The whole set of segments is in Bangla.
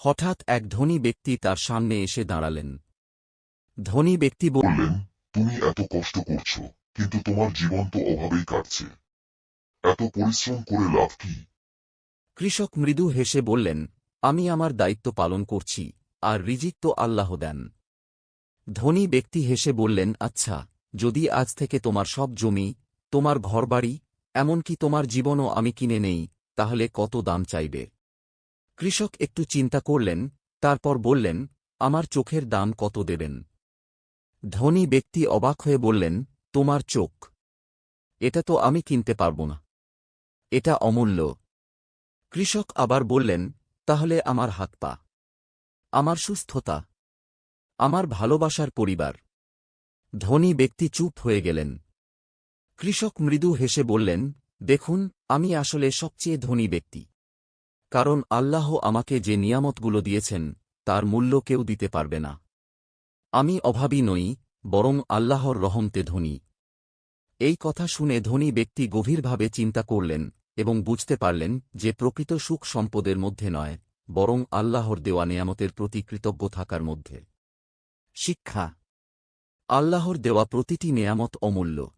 হঠাৎ এক ধনী ব্যক্তি তার সামনে এসে দাঁড়ালেন। ধনী ব্যক্তি বললেন তুমি এত কষ্ট করছ কিন্তু তোমার জীবন তো অভাবেই কাটছে। এত পরিশ্রম করে লাভ কি? কৃষক মৃদু হেসে বললেন আমি আমার দায়িত্ব পালন করছি আর রিজিক তো আল্লাহ দেন। ধনী ব্যক্তি হেসে বললেন আচ্ছা যদি আজ থেকে তোমার সব জমি তোমার ঘরবাড়ি এমনকি তোমার জীবনও আমি কিনে নেই তাহলে কত দাম চাইবে? কৃষক একটু চিন্তা করলেন, তারপর বললেন, আমার চোখের দাম কত দেবেন? ধনী ব্যক্তি অবাক হয়ে বললেন, তোমার চোখ। এটা তো আমি কিনতে পারব না। এটা অমূল্য। কৃষক আবার বললেন, তাহলে আমার হাত পা। আমার সুস্থতা। আমার ভালোবাসার পরিবার। ধনী ব্যক্তি চুপ হয়ে গেলেন। কৃষক মৃদু হেসে বললেন, দেখুন, আমি আসলে সবচেয়ে ধনী ব্যক্তি। কারণ আল্লাহ আমাকে যে নিয়ামতগুলো দিয়েছেন, তার মূল্য কেউ দিতে পারবে না। আমি অভাবী নই, বরং আল্লাহর রহমতে ধনী। এই কথা শুনে ধনী ব্যক্তি গভীরভাবে চিন্তা করলেন এবং বুঝতে পারলেন যে প্রকৃত সুখ সম্পদের মধ্যে নয়, বরং আল্লাহর দেওয়া নিয়ামতের প্রতি কৃতজ্ঞ থাকার মধ্যে। শিক্ষা। আল্লাহর দেওয়া প্রতিটি নেয়ামত অমূল্য।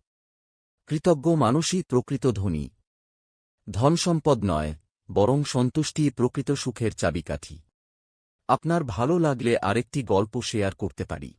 কৃতজ্ঞ মানুষই প্রকৃত ধনী। ধনসম্পদ নয় বরং সন্তুষ্টি প্রকৃত সুখের চাবিকাঠি। আপনার ভালো লাগলে আরেকটি গল্প শেয়ার করতে পারি।